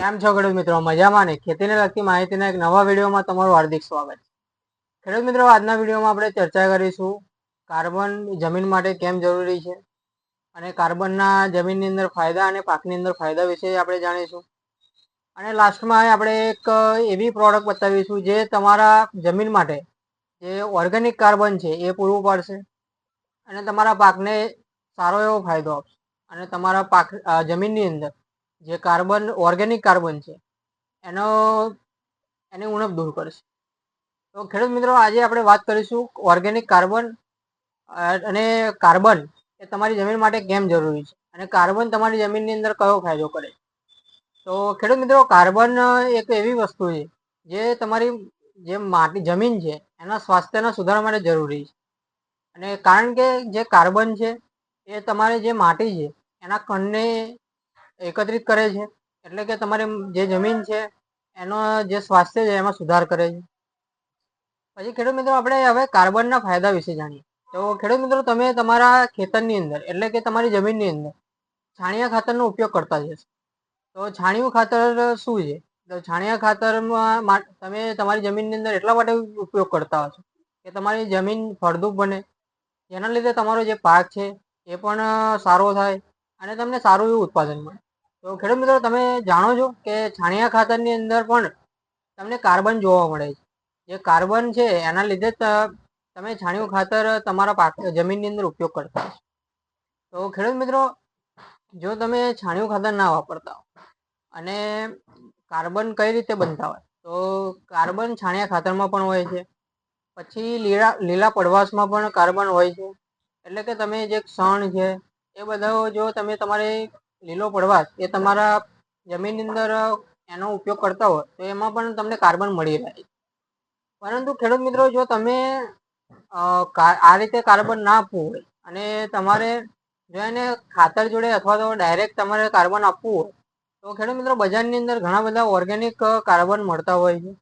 કેમ છો ખેડૂત મિત્રો? મજામાં ને? ખેતીને લગતી માહિતીના એક નવા વિડીયોમાં તમારું હાર્દિક સ્વાગત ખેડૂત મિત્રો, આજના વિડીયોમાં આપણે ચર્ચા કરીશું કાર્બન જમીન માટે કેમ જરૂરી છે અને કાર્બનના જમીનની અંદર ફાયદા અને પાકની અંદર ફાયદા વિશે આપણે જાણીશું. અને લાસ્ટમાં આપણે એક એવી પ્રોડક્ટ બતાવીશું જે તમારા જમીન માટે જે ઓર્ગેનિક કાર્બન છે એ પૂરું પાડશે અને તમારા પાકને સારો એવો ફાયદો આપશે અને તમારા પાક જમીનની અંદર જે કાર્બન ઓર્ગેનિક કાર્બન છે, એનો, એની ઉણપ દૂર કરશે. તો ખેડૂત મિત્રો, આજે આપણે વાત કરીશું ઓર્ગેનિક કાર્બન અને કાર્બન એ તમારી જમીન માટે કેમ જરૂરી છે? અને કાર્બન તમારી જમીનની અંદર કયો ફાયદો કરે તો ખેડૂત મિત્રો, કાર્બન એક એવી વસ્તુ છે, જે તમારી જે માટી, જમીન છે, એના સ્વાસ્થ્યના સુધારા માટે જરૂરી છે. અને કારણ કે જે કાર્બન છે, એ તમારે જે માટી છે, એના કણને એકત્રિત કરે છે. એટલે કે તમારી જે જમીન છે, એનો જે સ્વાસ્થ્ય છે, એમાં સુધાર કરે છે. પછી ખેડૂત મિત્રો, આપણે હવે કાર્બનના ફાયદા વિશે જાણીએ. તો ખેડૂત મિત્રો, તમે તમારા ખેતરની અંદર, એટલે કે તમારી જમીનની અંદર, છાણિયા ખાતરનો ઉપયોગ કરતા જશો. તો છાણિયું ખાતર શું છે? તો છાણિયા ખાતરમાં તમે તમારી જમીનની અંદર એટલા માટે ઉપયોગ કરતા હશો કે તમારી જમીન ફળદ્રુપ બને. જેના લીધે તમારો જે પાક છે, એ પણ સારો થાય અને તમને સારું એવું ઉત્પાદન મળે. તો ખેડૂત મિત્રો, તમે જાણો છો કે છાણિયા ખાતરની અંદર પણ તમને કાર્બન જોવા મળે છે. જે કાર્બન છે, એના લીધે તમે છાણિયું ખાતર તમારા પાક, જમીનની અંદર ઉપયોગ કરતા હશો. તો ખેડૂત મિત્રો, જો તમે છાણિયું ખાતર ના વાપરતા હો અને કાર્બન કઈ રીતે બનતા હોય, તો કાર્બન છાણિયા ખાતરમાં પણ હોય છે. પછી લીલા લીલા પડવાશમાં પણ કાર્બન હોય છે. એટલે કે તમે જે ક્ષણ છે, એ બધા જો તમે તમારે લીલો પડવાશ એ તમારા જમીનની અંદર એનો ઉપયોગ કરતા હોય, તો એમાં પણ તમને કાર્બન મળી રહે. પરંતુ ખેડૂત મિત્રો, જો તમે આ રીતે કાર્બન ના આપવું હોય, અને તમારે જો એને ખાતર જોડે અથવા તો ડાયરેક્ટ તમારે કાર્બન આપવું હોય, તો ખેડૂત મિત્રો, બજારની અંદર ઘણા બધા ઓર્ગેનિક કાર્બન મળતા હોય છે.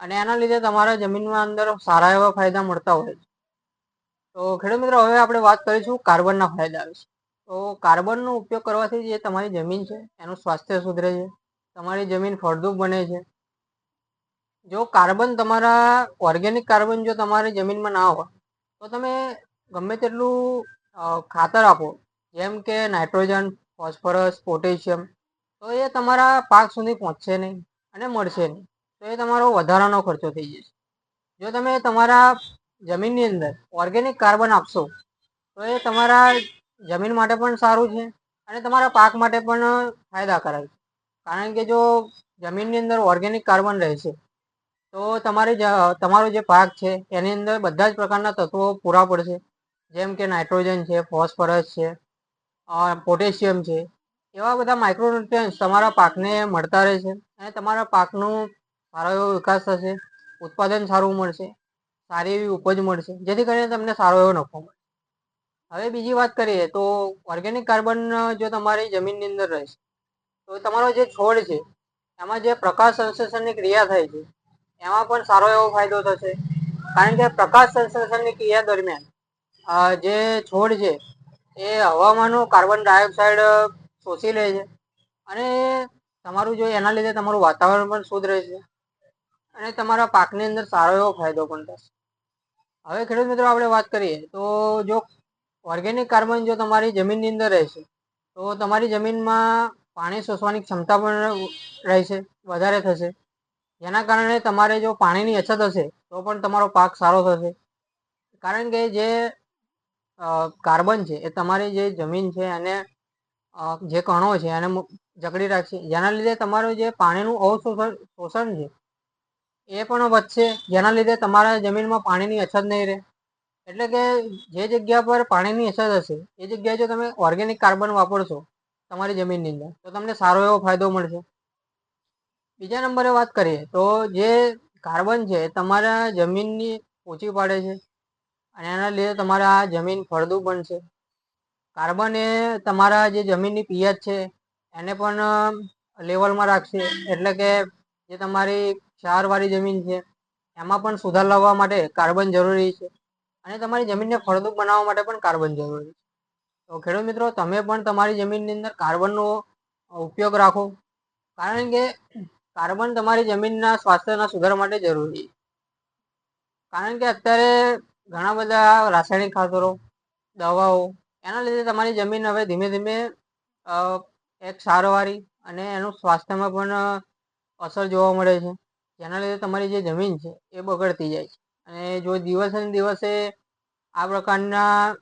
અને એના લીધે તમારા જમીનમાં અંદર સારા એવા ફાયદા મળતા હોય છે. તો ખેડૂત મિત્રો, હવે આપણે વાત કરીશું કાર્બનના ફાયદા વિશે. તો કાર્બનનો ઉપયોગ કરવાથી જે તમારી જમીન છે, એનું સ્વાસ્થ્ય સુધરે છે, તમારી જમીન ફળદ્રુપ બને છે. જો કાર્બન તમારા ઓર્ગેનિક કાર્બન જો તમારી જમીનમાં ના હોય, તો તમે ગમે તેટલું ખાતર આપો, જેમ કે નાઇટ્રોજન, ફોસ્ફરસ, પોટેશિયમ, તો એ તમારા પાક સુધી પહોંચશે નહીં અને મળશે નહીં. તો એ તમારો વધારાનો ખર્ચો થઈ જશે. જો તમે તમારા જમીનની અંદર ઓર્ગેનિક કાર્બન આપશો, તો એ તમારા જમીન માટે પણ સારું છે અને તમારા પાક માટે પણ ફાયદાકારક છે. કારણ કે જો જમીનની અંદર ઓર્ગેનિક કાર્બન રહેશે તો તમારી તમારો જે પાક છે, એની અંદર બધા જ પ્રકારના તત્વો પૂરા પડશે. જેમ કે નાઇટ્રોજન છે, ફોસ્ફરસ છે પોટેશિયમ છે, એવા બધા માઇક્રોન્યુટ્રિયન્સ તમારા પાકને મળતા રહેશે અને તમારા પાકનું સારો એવો વિકાસ થશે, ઉત્પાદન સારું મળશે, સારી એવી ઉપજ મળશે, જેથી કરીને તમને સારો એવો નફો મળે. હવે બીજી વાત કરીએ તો ઓર્ગેનિક કાર્બન જો તમારી જમીનની અંદર રહેશે તો તમારો જે છોડ છે, એમાં જે પ્રકાશ સંશ્લેષણની ક્રિયા થાય છે, એમાં પણ સારો એવો ફાયદો થશે. કારણ કે પ્રકાશ સંશ્લેષણની ક્રિયા દરમિયાન જે છોડ છે, એ હવામાનનું કાર્બન ડાયોક્સાઇડ શોષી લે છે અને તમારું જો એના લીધે તમારું વાતાવરણ પણ શુદ્ધ રહેશે અને તમારા પાકની અંદર સારો એવો ફાયદો પણ થશે. હવે ખેડૂત મિત્રો, આપણે વાત કરીએ તો જો ઓર્ગેનિક કાર્બન જો તમારી જમીનની અંદર રહેશે, તો તમારી જમીનમાં પાણી શોષવાની ક્ષમતા પણ રહેશે, વધારે થશે. જેના કારણે તમારે જો પાણીની અછત હશે, તો પણ તમારો પાક સારો થશે. કારણ કે જે કાર્બન છે, એ તમારી જે જમીન છે અને જે કણો છે એને જકડી રાખશે. જેના લીધે તમારું જે પાણીનું અવશોષણ, શોષણ છે, એ પણ વધશે. જેના લીધે તમારા જમીનમાં પાણીની અછત નહીં રહે. એટલે કે જે જગ્યા પર પાણીની અસર હશે, એ જગ્યાએ જો તમે ઓર્ગેનિક કાર્બન વાપરશો તમારી જમીનની અંદર, તો તમને સારો એવો ફાયદો મળશે. બીજા નંબરે વાત કરીએ, તો જે કાર્બન છે તમારા જમીનની ઓછી પાડે છે અને એના લીધે તમારા જમીન ફળદ્રુપ બનશે. કાર્બન એ તમારા જે જમીનની પિયત છે, એને પણ લેવલમાં રાખશે. એટલે કે જે તમારી ક્ષારવાળી જમીન છે, એમાં પણ સુધાર લાવવા માટે કાર્બન જરૂરી છે. અને તમારી જમીનને ફળદ્રુપ બનાવવા માટે પણ કાર્બન જરૂરી છે. તો ખેડૂત મિત્રો, તમે પણ તમારી જમીનની અંદર કાર્બનનો ઉપયોગ રાખો. કારણ કે કાર્બન તમારી જમીનના સ્વાસ્થ્યના સુધાર માટે જરૂરી કારણ કે અત્યારે ઘણા બધા રાસાયણિક ખાતરો, દવાઓ, એના લીધે તમારી જમીન હવે ધીમે ધીમે એક સારવારી અને એનું સ્વાસ્થ્યમાં પણ અસર જોવા મળે છે. જેના લીધે તમારી જે જમીન છે એ બગડતી જાય છે. અને જો દિવસે ને દિવસે આ પ્રકારના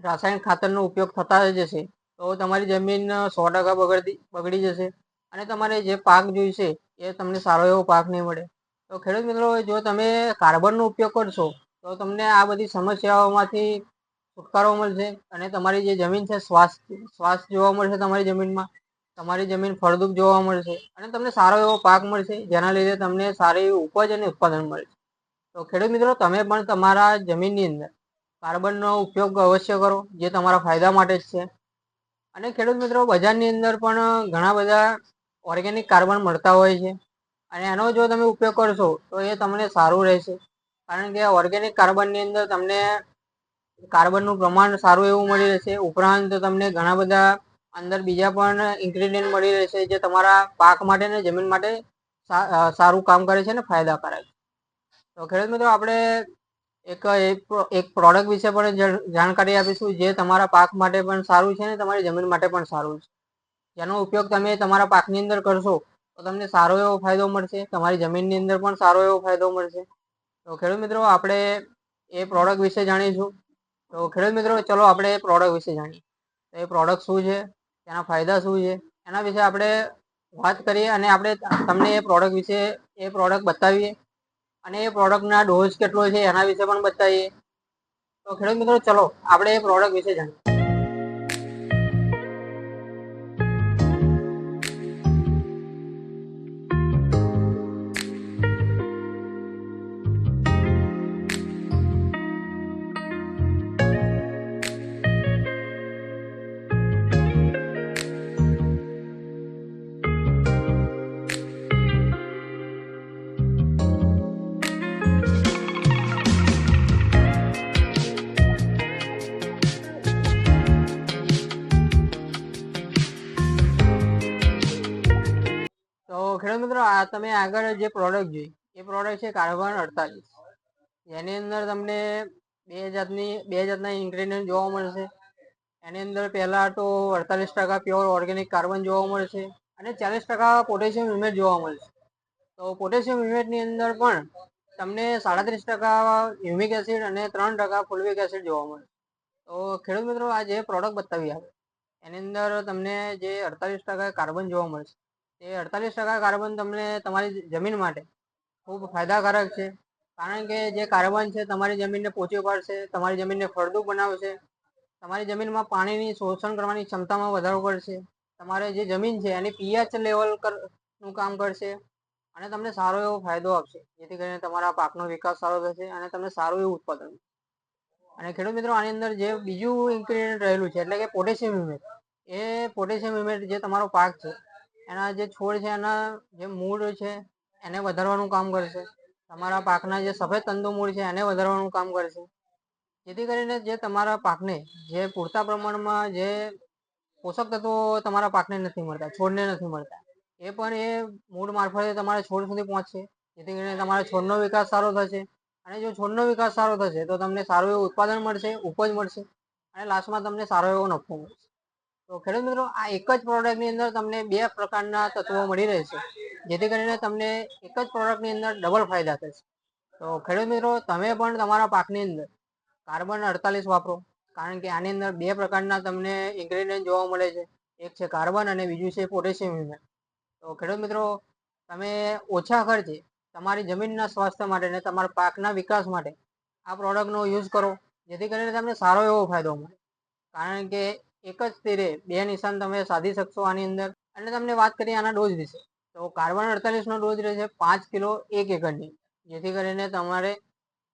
રાસાયણિક ખાતરનો ઉપયોગ થતા જશે, તો તમારી જમીન સો ટકા બગડતી, બગડી જશે. અને તમારે જે પાક જોઈશે, એ તમને સારો એવો પાક નહીં મળે. તો ખેડૂત મિત્રો, જો તમે કાર્બનનો ઉપયોગ કરશો, તો તમને આ બધી સમસ્યાઓમાંથી છુટકારો મળશે. અને તમારી જે જમીન છે શ્વાસ શ્વાસ જોવા મળશે તમારી જમીનમાં. તમારી જમીન ફળદ્રુપ જોવા મળશે. અને તમને સારો એવો પાક મળશે, જેના લીધે તમને સારી ઉપજ અને ઉત્પાદન મળશે. તો ખેડૂત મિત્રો, તમે પણ તમારા જમીનની અંદર કાર્બનનો ઉપયોગ અવશ્ય કરો, જે તમારા ફાયદા માટે જ છે. અને ખેડૂત મિત્રો, બજારની અંદર પણ ઘણા બધા ઓર્ગેનિક કાર્બન મળતા હોય છે. અને એનો જો તમે ઉપયોગ કરશો, તો એ તમને સારું રહેશે. કારણ કે ઓર્ગેનિક કાર્બનની અંદર તમને કાર્બનનું પ્રમાણ સારું એવું મળી રહેશે. ઉપરાંત તમને ઘણા બધા અંદર બીજા પણ ઇન્ગ્રીડિયન્ટ મળી રહેશે, જે તમારા પાક માટે ને જમીન માટે સારું કામ કરે છે ને ફાયદાકારક તો ખેડૂત મિત્રો, આપણે એક એક પ્રોડક્ટ વિશે પણ જાણકારી આપીશું જે તમારા પાક માટે પણ સારું છે ને તમારી જમીન માટે પણ સારું છે. જેનો ઉપયોગ તમે તમારા પાકની અંદર કરશો, તો તમને સારો એવો ફાયદો મળશે, તમારી જમીનની અંદર પણ સારો એવો ફાયદો મળશે. તો ખેડૂત મિત્રો, આપણે એ પ્રોડક્ટ વિશે જાણીશું. તો ખેડૂત મિત્રો, ચલો આપણે એ પ્રોડક્ટ વિશે જાણીએ. તો એ પ્રોડક્ટ શું છે, તેના ફાયદા શું છે, એના વિશે આપણે વાત કરીએ અને આપણે તમને એ પ્રોડક્ટ વિશે, એ પ્રોડક્ટ બતાવીએ. અને એ પ્રોડક્ટના ડોઝ કેટલો છે એના વિશે પણ બતાવીએ. તો ખેડૂત મિત્રો, ચલો, આપણે એ પ્રોડક્ટ વિશે જાણીએ. ખેડૂત મિત્રો, આ તમે આગળ જે પ્રોડક્ટ જોઈ, એ પ્રોડક્ટ છે કાર્બન અડતાલીસ. જેની અંદર તમને બે જાતની, બે જાતના ઇન્ગ્રેડિયન્ટ જોવા મળશે. એની અંદર પહેલાં તો અડતાલીસ ટકા પ્યોર ઓર્ગેનિક કાર્બન જોવા મળશે અને ચાલીસ ટકા પોટેશિયમ યુમેટ જોવા મળશે. તો પોટેશિયમ યુમેટની અંદર પણ તમને સાડત્રીસ ટકા હ્યુમિક એસિડ અને ત્રણ ટકા ફુલવિક એસિડ જોવા મળશે. તો ખેડૂત મિત્રો, આ જે પ્રોડક્ટ બતાવી આવે એની અંદર તમને જે અડતાલીસ ટકા કાર્બન જોવા મળશે. એ અડતાલીસ ટકા કાર્બન તમને તમારી જમીન માટે ખૂબ ફાયદાકારક છે. કારણ કે જે કાર્બન છે તમારી જમીનને પોચી પાડશે તમારી જમીનને ફળદ્રુપ બનાવશે, તમારી જમીનમાં પાણીની શોષણ કરવાની ક્ષમતામાં વધારો કરશે, તમારે જે જમીન છે એની પીએચ લેવલનું કામ કરશે અને તમને સારો એવો ફાયદો આપશે. જેથી કરીને તમારા પાકનો વિકાસ સારો થશે અને તમને સારું એવું ઉત્પાદન. અને ખેડૂત મિત્રો, આની અંદર જે બીજું ઇન્ક્રીડિયન્ટ રહેલું છે, એટલે કે પોટેશિયમ હ્યુમેટ એ પોટેશિયમ યુમેટ જે તમારો પાક છે એના જે છોડ છે, એના જે મૂળ છે, એને વધારવાનું કામ કરશે. તમારા પાકના જે સફેદ તંતુ મૂળ છે, એને વધારવાનું કામ કરશે. જેથી કરીને જે તમારા પાકને, જે પૂરતા પ્રમાણમાં જે પોષક તત્વો તમારા પાકને નથી મળતા, છોડને નથી મળતા, એ પણ એ મૂળ મારફતે તમારા છોડ સુધી પહોંચશે. જેથી કરીને તમારા છોડનો વિકાસ સારો થશે. અને જો છોડનો વિકાસ સારો થશે, તો તમને સારું એવું ઉત્પાદન મળશે, ઉપજ મળશે. અને લાસ્ટમાં તમને સારો એવો નફો મળશે. તો ખેડૂત મિત્રો, આ એક જ પ્રોડક્ટની અંદર તમને બે પ્રકારના તત્વો મળી રહેશે જેથી કરીને તમને એક જ પ્રોડક્ટની અંદર ડબલ ફાયદા થશે તો ખેડૂત મિત્રો, તમે પણ તમારા પાકની અંદર કાર્બન અડતાલીસ વાપરો. કારણ કે આની અંદર બે પ્રકારના તમને ઇન્ગ્રેડિયન્ટ જોવા મળે છે. એક છે કાર્બન અને બીજું છે પોટેશિયમ હ્યુમેટ તો ખેડૂત મિત્રો, તમે ઓછા ખર્ચે તમારી જમીનના સ્વાસ્થ્ય માટે અને તમારા પાકના વિકાસ માટે આ પ્રોડક્ટનો યુઝ કરો. જેથી કરીને તમને સારો એવો ફાયદો મળે. કારણ કે એક જ તીરે બે નિશાન તમે સાધી શકશો આની અંદર. અને તમને વાત કરીએ આના ડોઝ વિશે. તો કાર્બન અડતાલીસનો ડોઝ રહેશે પાંચ કિલો એક એકરની. જેથી કરીને તમારે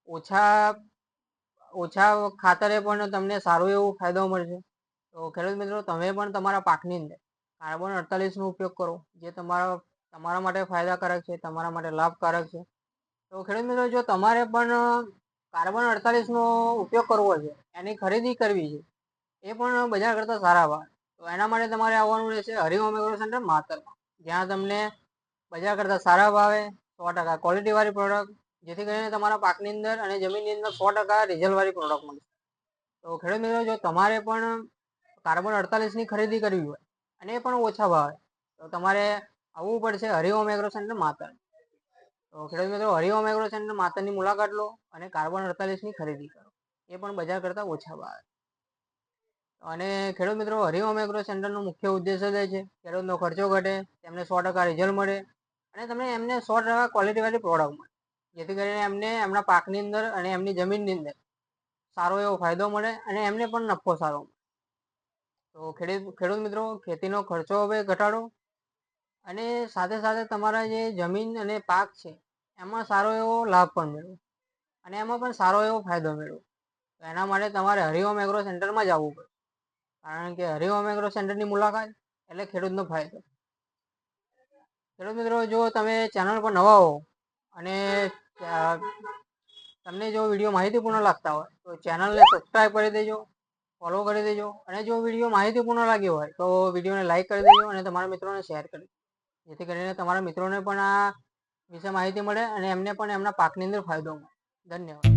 ઓછા ઓછા ખાતરે પણ તમને સારો એવો ફાયદો મળશે. તો ખેડૂત મિત્રો, તમે પણ તમારા પાકની અંદર કાર્બન અડતાલીસનો ઉપયોગ કરો. જે તમારા તમારા માટે ફાયદાકારક છે, તમારા માટે લાભકારક છે. તો ખેડૂત મિત્રો, જો તમારે પણ કાર્બન અડતાલીસનો ઉપયોગ કરવો છે, એની ખરીદી કરવી છે એ પણ બજાર કરતાં સારા ભાવ. તો એના માટે તમારે આવવાનું રહેશે હરિઓમ એગ્રો સેન્ટર માતરમાં. જ્યાં તમને બજાર કરતાં સારા ભાવે સો ટકા ક્વોલિટીવાળી પ્રોડક્ટ જેથી કરીને તમારા પાકની અંદર અને જમીનની અંદર સો ટકા રિઝલ્ટવાળી પ્રોડક્ટ મળશે તો ખેડૂત મિત્રો, જો તમારે પણ કાર્બન અડતાલીસની ખરીદી કરવી હોય અને એ પણ ઓછા ભાવે, તો તમારે આવવું પડશે હરિઓમ એગ્રો સેન્ટર માતર તો ખેડૂત મિત્રો હરિઓમ એગ્રો સેન્ટર માતરની મુલાકાત લો અને કાર્બન અડતાલીસની ખરીદી કરો. એ પણ બજાર કરતાં ઓછા ભાવે. અને ખેડૂત મિત્રો હરિઓમ એગ્રો સેન્ટરનો મુખ્ય ઉદ્દેશ જ છે ખેડૂતનો ખર્ચો ઘટે, તેમને સો ટકા રિઝલ્ટ મળે અને તમને એમને સો ટકા ક્વોલિટીવાળી પ્રોડક્ટ મળે. જેથી કરીને એમને એમના પાકની અંદર અને એમની જમીનની અંદર સારો એવો ફાયદો મળે અને એમને પણ નફો સારો મળે. તો ખેડૂત ખેડૂત મિત્રો, ખેતીનો ખર્ચો હવે ઘટાડો અને સાથે સાથે તમારા જે જમીન અને પાક છે, એમાં સારો એવો લાભ પણ મેળવો અને એમાં પણ સારો એવો ફાયદો મેળવો. તો એના માટે તમારે હરિઓમ એગ્રો સેન્ટરમાં જ આવવું પડે. કારણ કે હરિઓમ એગ્રો સેન્ટરની મુલાકાત એટલે ખેડૂતનો ફાયદો. ખેડૂત મિત્રો, જો તમે ચેનલ પર નવા હો અને તમને જો વીડિયો માહિતીપૂર્ણ લાગતા હોય, તો ચેનલને સબસ્ક્રાઈબ કરી દેજો ફોલો કરી દેજો અને જો વીડિયો માહિતીપૂર્ણ લાગ્યો હોય, તો વિડીયોને લાઈક કરી દેજો અને તમારા મિત્રોને શેર કરી જેથી કરીને તમારા મિત્રોને પણ આ વિશે માહિતી મળે અને એમને પણ એમના પાકની અંદર ફાયદો મળે. ધન્યવાદ.